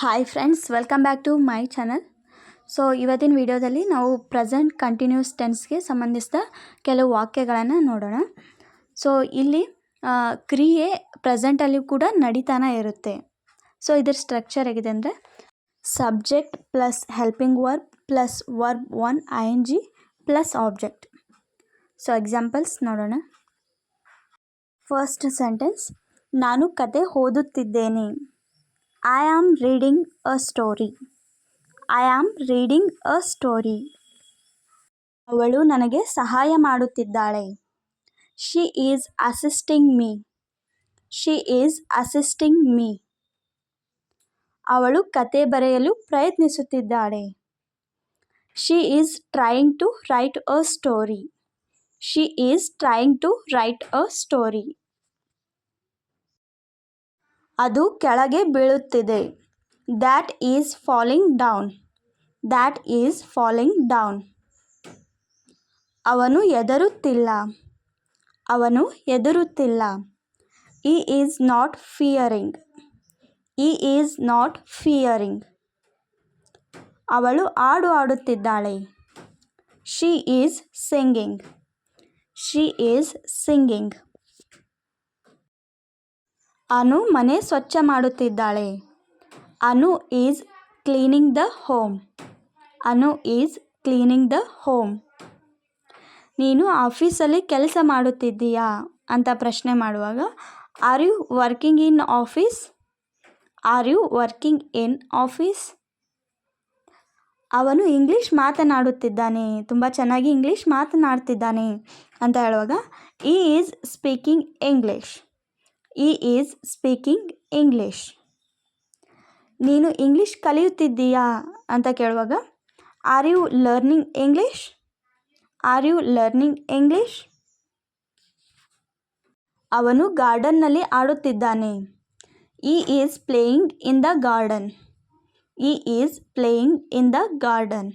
Hi friends welcome back to my channel so ಇವತ್ತಿನ ವಿಡಿಯೋದಲ್ಲಿ ನಾವು ಪ್ರೆಸೆಂಟ್ ಕಂಟಿನ್ಯೂಸ್ ಟೆನ್ಸ್ಗೆ ಸಂಬಂಧಿಸಿದ ಕೆಲವು ವಾಕ್ಯಗಳನ್ನು ನೋಡೋಣ. ಸೊ ಇಲ್ಲಿ ಕ್ರಿಯೆ ಪ್ರೆಸೆಂಟಲ್ಲಿ ಕೂಡ ನಡೀತಾನೆ ಇರುತ್ತೆ. ಸೊ ಇದರ ಸ್ಟ್ರಕ್ಚರ್ ಹೇಗಿದೆ ಅಂದರೆ subject plus helping verb plus verb one I N G plus object so examples ನೋಡೋಣ. ಫಸ್ಟ್ ಸೆಂಟೆನ್ಸ್ ನಾನು ಕತೆ ಓದುತ್ತಿದ್ದೇನೆ. I am reading a story I am reading a story ಅವಳು ನನಗೆ ಸಹಾಯ ಮಾಡುತ್ತಿದ್ದಾಳೆ. She is assisting me she is assisting me ಅವಳು ಕತೆ ಬರೆಯಲು ಪ್ರಯತ್ನಿಸುತ್ತಿದ್ದಾಳೆ. She is trying to write a story she is trying to write a story ಅದು ಕೆಳಗೆ ಬೀಳುತ್ತಿದೆ. That is falling down that is falling down ಅವನು ಹೆದರುತ್ತಿಲ್ಲ. ಅವನು ಎದುರುತ್ತಿಲ್ಲ he is not fearing he is not fearing ಅವಳು ಹಾಡು ಆಡುತ್ತಿದ್ದಾಳೆ she is singing she is singing ಅನು ಮನೆ ಸ್ವಚ್ಛ ಮಾಡುತ್ತಿದ್ದಾಳೆ. Anu is cleaning the home. Anu is cleaning the home. ನೀನು ಆಫೀಸಲ್ಲಿ ಕೆಲಸ ಮಾಡುತ್ತಿದ್ದೀಯಾ? ಅಂತ ಪ್ರಶ್ನೆ ಮಾಡುವಾಗ, are you working in office? Are you working in office? ಅವನು ಇಂಗ್ಲೀಷ್ ಮಾತನಾಡುತ್ತಿದ್ದಾನೆ. ತುಂಬ ಚೆನ್ನಾಗಿ ಇಂಗ್ಲೀಷ್ ಮಾತನಾಡ್ತಿದ್ದಾನೆ ಅಂತ ಹೇಳುವಾಗ he is speaking English he is speaking English ನೀನು ಇಂಗ್ಲೀಷ್ ಕಲಿಯುತ್ತಿದ್ದೀಯಾ ಅಂತ ಕೇಳುವಾಗ are you learning English are you learning English ಅವನು ಗಾರ್ಡನ್ನಲ್ಲಿ ಆಡುತ್ತಿದ್ದಾನೆ. He is playing in the garden he is playing in the garden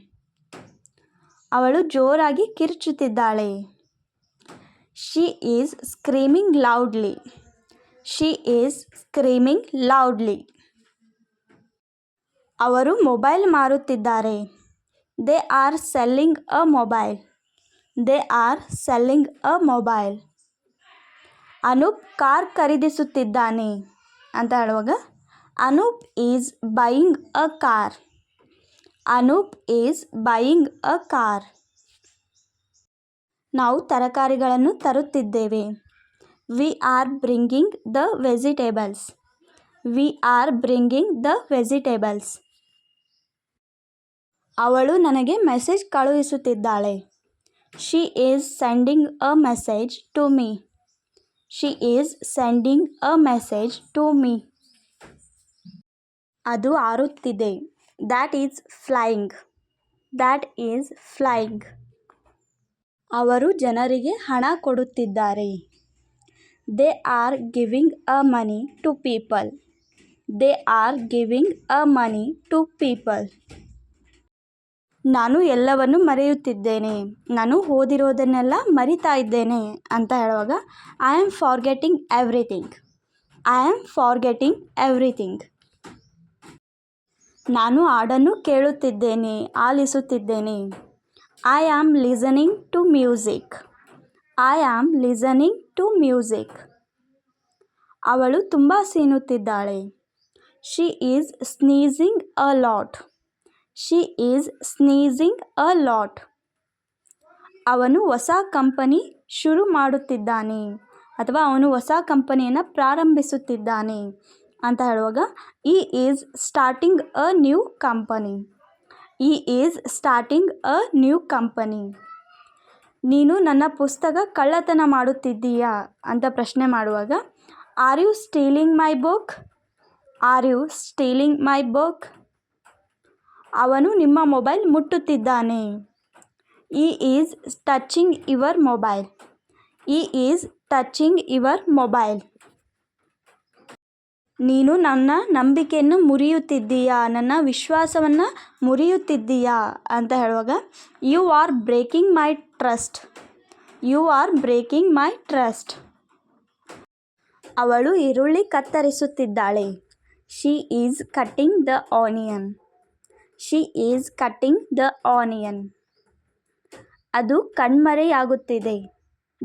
ಅವಳು ಜೋರಾಗಿ ಕಿರುಚುತ್ತಿದ್ದಾಳೆ. She is screaming loudly she is screaming loudly ಅವರು mobile ಮಾರುತ್ತಿದ್ದಾರೆ. They are selling a mobile they are selling a mobile Anoop car ಖರೀದಿಸುತ್ತಿದ್ದಾನೆ ಅಂತ ಹೇಳುವಾಗ, Anoop is buying a car Anoop is buying a car ನಾವು ತರಕಾರಿಗಳನ್ನು ತರುತ್ತಿದ್ದೇವೆ. We are bringing the vegetables we are bringing the vegetables ಅವಳು ನನಗೆ message ಕಳುಹಿಸುತ್ತಿದ್ದಾಳೆ. She is sending a message to me she is sending a message to me ಅದು ಹಾರುತ್ತಿದೆ that is flying that is flying ಅವರು ಜನರಿಗೆ ಹಣ ಕೊಡುತ್ತಿದ್ದಾರೆ. They are giving a money to people they are giving a money to people ನಾನು ಎಲ್ಲವನ್ನು ಮರೆಯುತ್ತಿದ್ದೇನೆ. ನಾನು ಓದಿರೋದನ್ನೆಲ್ಲ ಮರಿತಾ ಇದ್ದೇನೆ ಅಂತ ಹೇಳುವಾಗ I am forgetting everything I am forgetting everything ನಾನು ಹಾಡನ್ನು ಕೇಳುತ್ತಿದ್ದೇನೆ, ಆಲಿಸುತ್ತಿದ್ದೇನೆ. I am listening to music I am listening to music. ಅವಳು ತುಂಬ ಸೀನುತ್ತಿದ್ದಾಳೆ. She is sneezing a lot. She is sneezing a lot. ಅವನು ಹೊಸ ಕಂಪನಿ ಶುರು ಮಾಡುತ್ತಿದ್ದಾನೆ ಅಥವಾ ಅವನು ಹೊಸ ಕಂಪನಿಯನ್ನು ಪ್ರಾರಂಭಿಸುತ್ತಿದ್ದಾನೆ ಅಂತ ಹೇಳುವಾಗ, he is starting a new company. He is starting a new company. ನೀನು ನನ್ನ ಪುಸ್ತಕ ಕಳ್ಳತನ ಮಾಡುತ್ತಿದ್ದೀಯಾ? ಅಂತ ಪ್ರಶ್ನೆ ಮಾಡುವಾಗ are you stealing my book are you stealing my book ಅವನು ನಿಮ್ಮ mobile ಮುಟ್ಟುತ್ತಿದ್ದಾನೆ. He is touching your mobile he is touching your mobile ನೀನು ನನ್ನ ನಂಬಿಕೆಯನ್ನು ಮುರಿಯುತ್ತಿದ್ದೀಯಾ? ನನ್ನ ವಿಶ್ವಾಸವನ್ನು ಮುರಿಯುತ್ತಿದ್ದೀಯಾ? ಅಂತ ಹೇಳುವಾಗ you are breaking my trust. You are breaking my trust. ಅವಳು ಈರುಳ್ಳಿ ಕತ್ತರಿಸುತ್ತಿದ್ದಾಳೆ. She is cutting the onion. She is cutting the onion. ಅದು ಕಣ್ಮರೆಯಾಗುತ್ತಿದೆ.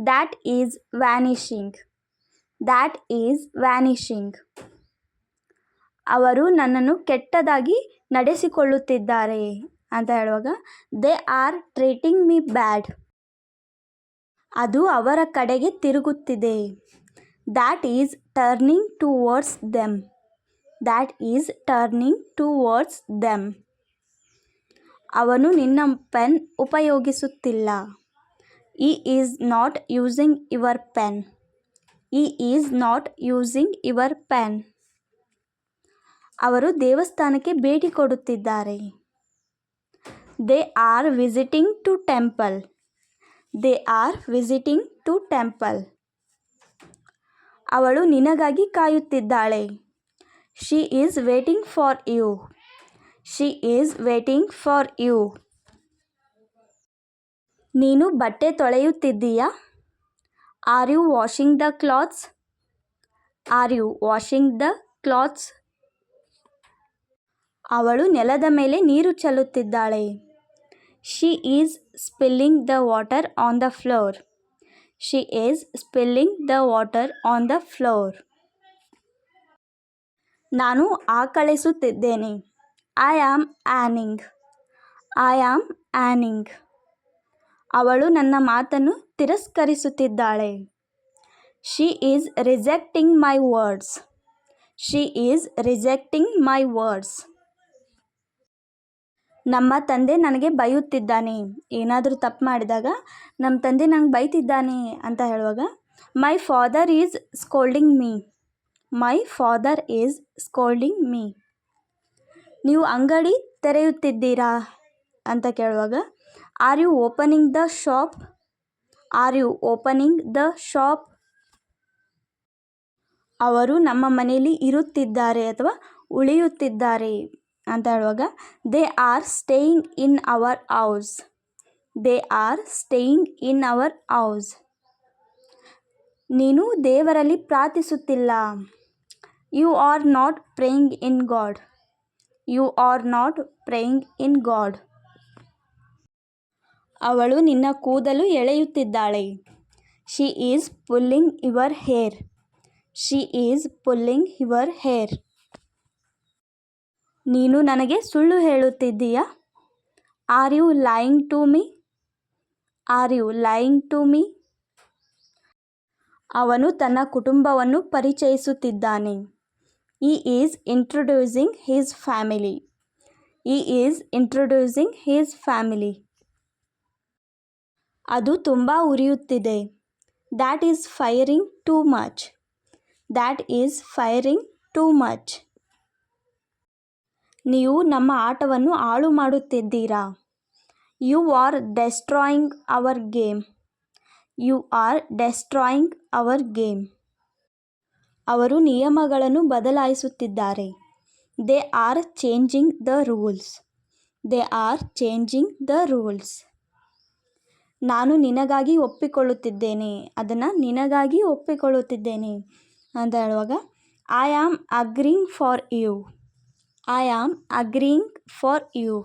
That is vanishing. That is vanishing. ಅವರು ನನ್ನನ್ನು ಕೆಟ್ಟದಾಗಿ ನಡೆಸಿಕೊಳ್ಳುತ್ತಿದ್ದಾರೆ ಅಂತ ಹೇಳುವಾಗ, they are treating me bad. ಅದು ಅವರ ಕಡೆಗೆ ತಿರುಗುತ್ತಿದೆ. That is turning towards them that is turning towards them ಅವನು ನಿನ್ನ pen ಉಪಯೋಗಿಸುತ್ತಿಲ್ಲ. He is not using your pen he is not using your pen ಅವರು ದೇವಸ್ಥಾನಕ್ಕೆ ಭೇಟಿ ಕೊಡುತ್ತಿದ್ದಾರೆ. They are visiting to temple they are visiting to temple ಅವಳು ನಿನಗಾಗಿ ಕಾಯುತ್ತಿದ್ದಾಳೆ. She is waiting for you she is waiting for you ನೀನು ಬಟ್ಟೆ ತೊಳೆಯುತ್ತಿದ್ದೀಯಾ? Are you washing the clothes are you washing the clothes ಅವಳು ನೆಲದ ಮೇಲೆ ನೀರು ಚೆಲ್ಲುತ್ತಿದ್ದಾಳೆ. She is spilling the water on the floor she is spilling the water on the floor ನಾನು ಆಕಳಿಸುತ್ತಿದ್ದೇನೆ I am yawning I am yawning ಅವಳು ನನ್ನ ಮಾತನ್ನು ತಿರಸ್ಕರಿಸುತ್ತಿದ್ದಾಳೆ. She is rejecting my words she is rejecting my words ನಮ್ಮ ತಂದೆ ನನಗೆ ಬೈಯುತ್ತಿದ್ದಾನೆ. ಏನಾದರೂ ತಪ್ಪು ಮಾಡಿದಾಗ ನಮ್ಮ ತಂದೆ ನಂಗೆ ಬೈತಿದ್ದಾನೆ ಅಂತ ಹೇಳುವಾಗ my father is scolding me my father is scolding me ನೀವು ಅಂಗಡಿ ತೆರೆಯುತ್ತಿದ್ದೀರಾ? ಅಂತ ಕೇಳುವಾಗ are you opening the shop are you opening the shop ಅವರು ನಮ್ಮ ಮನೆಯಲ್ಲಿ ಇರುತ್ತಿದ್ದಾರೆ ಅಥವಾ ಉಳಿಯುತ್ತಿದ್ದಾರೆ. ಅಂತ ಹೇಳುವಾಗ they are staying in our house they are staying in our house ನೀನು ದೇವರಲ್ಲಿ ಪ್ರಾರ್ಥಿಸುತ್ತಿಲ್ಲ. You are not praying in God you are not praying in God ಅವಳು ನಿನ್ನ ಕೂದಲು ಎಳೆಯುತ್ತಿದ್ದಾಳೆ. She is pulling your hair she is pulling your hair ನೀನು ನನಗೆ ಸುಳ್ಳು ಹೇಳುತ್ತಿದ್ದೀಯಾ? Are you lying to me are you lying to me ಅವನು ತನ್ನ ಕುಟುಂಬವನ್ನು ಪರಿಚಯಿಸುತ್ತಿದ್ದಾನೆ. He is introducing his family he is introducing his family ಅದು ತುಂಬ ಉರಿಯುತ್ತಿದೆ. That is firing too much that is firing too much ನೀವು ನಮ್ಮ ಆಟವನ್ನು ಹಾಳು ಮಾಡುತ್ತಿದ್ದೀರಾ? You are destroying our game you are destroying our game ಅವರು ನಿಯಮಗಳನ್ನು ಬದಲಾಯಿಸುತ್ತಿದ್ದಾರೆ. They are changing the rules they are changing the rules ನಾನು ನಿನಗಾಗಿ ಒಪ್ಪಿಕೊಳ್ಳುತ್ತಿದ್ದೇನೆ. ಅದನ್ನು ನಿನಗಾಗಿ ಒಪ್ಪಿಕೊಳ್ಳುತ್ತಿದ್ದೇನೆ. ಅಂತ ಹೇಳುವಾಗ I am agreeing for you I am agreeing for you